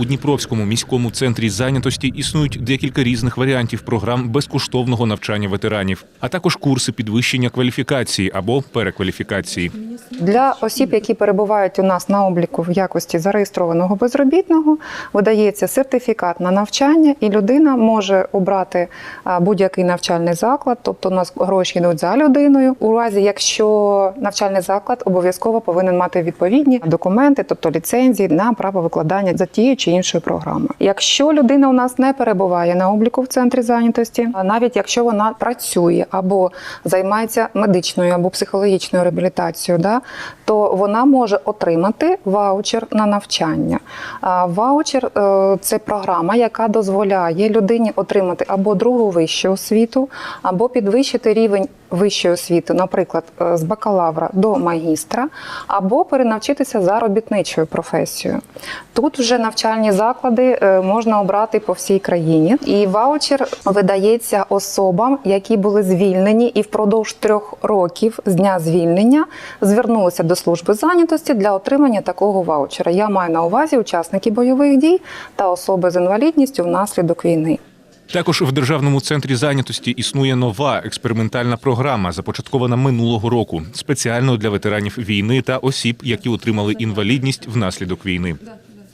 у Дніпровському міському центрі зайнятості існують декілька різних варіантів програм безкоштовного навчання ветеранів, а також курси підвищення кваліфікації або перекваліфікації. Для осіб, які перебувають у нас на обліку в якості зареєстрованого безробітного, видається сертифікат на навчання, і людина може обрати будь-який навчальний заклад, тобто у нас гроші йдуть за людиною. У разі, якщо навчальний заклад обов'язково повинен мати відповідні документи, тобто ліцензії на право викладання за тією чи іншою програмою. Якщо людина у нас не перебуває на обліку в центрі зайнятості, навіть якщо вона працює або займається медичною або психологічною реабілітацією, да, то вона може отримати ваучер на навчання. Ваучер е, це програма, яка дозволяє людині отримати або другу вищу освіту, або підвищити рівень вищої освіти, наприклад, е, з бакалавра до магістра, або перенавчитися за робітничою професією. Тут вже навчальні заклади е, можна обрати по всій країні, і ваучер видається особам, які були звільнені і впродовж трьох років з дня звільнення звернулися до служби зайнятості для отримання такого ваучера. Я маю на увазі учасники бойових дій та особи з інвалідністю внаслідок війни. Також в державному центрі зайнятості існує нова експериментальна програма, започаткована минулого року, спеціально для ветеранів війни та осіб, які отримали інвалідність внаслідок війни.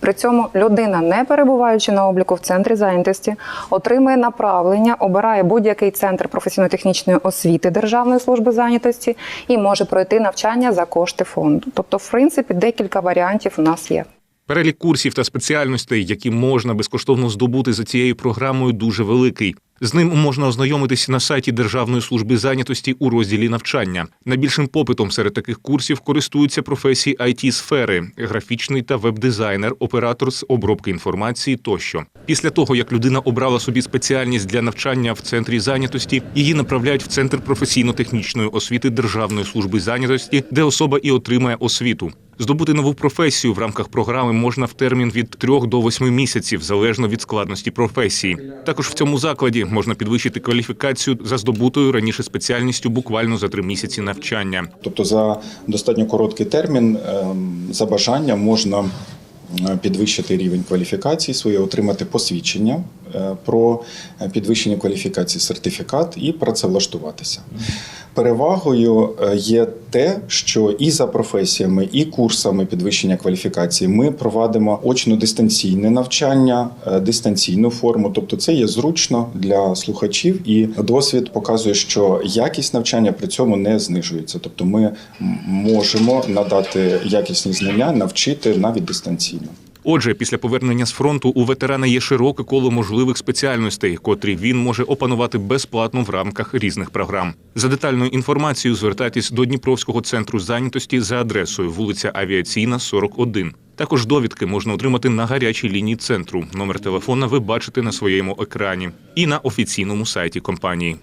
При цьому людина, не перебуваючи на обліку в центрі зайнятості, отримує направлення, обирає будь-який центр професійно-технічної освіти Державної служби зайнятості і може пройти навчання за кошти фонду. Тобто, в принципі, декілька варіантів у нас є. Перелік курсів та спеціальностей, які можна безкоштовно здобути за цією програмою, дуже великий. З ним можна ознайомитись на сайті Державної служби зайнятості у розділі навчання. Найбільшим попитом серед таких курсів користуються професії it сфери графічний та веб-дизайнер, оператор з обробки інформації тощо. Після того, як людина обрала собі спеціальність для навчання в центрі зайнятості, її направляють в центр професійно-технічної освіти Державної служби зайнятості, де особа і отримає освіту. Здобути нову професію в рамках програми можна в термін від 3 до 8 місяців, залежно від складності професії. Також в цьому закладі можна підвищити кваліфікацію за здобутою раніше спеціальністю буквально за три місяці навчання. Тобто за достатньо короткий термін ем, за бажанням можна е, підвищити рівень кваліфікації своє, отримати посвідчення про підвищення кваліфікації, сертифікат і працевлаштуватися. Перевагою е, є те, що і за професіями, і курсами підвищення кваліфікації ми провадимо очно-дистанційне навчання, е, дистанційну форму. Тобто, це є зручно для слухачів, і досвід показує, що якість навчання при цьому не знижується. Тобто, ми можемо надати якісні знання, навчити навіть дистанційно. Отже, після повернення з фронту у ветерана є широке коло можливих спеціальностей, котрі він може опанувати безплатно в рамках різних програм. За детальною інформацією звертайтесь до Дніпровського центру зайнятості за адресою вулиця Авіаційна, 41. Також довідки можна отримати на гарячій лінії центру. Номер телефона ви бачите на своєму екрані і на офіційному сайті компанії.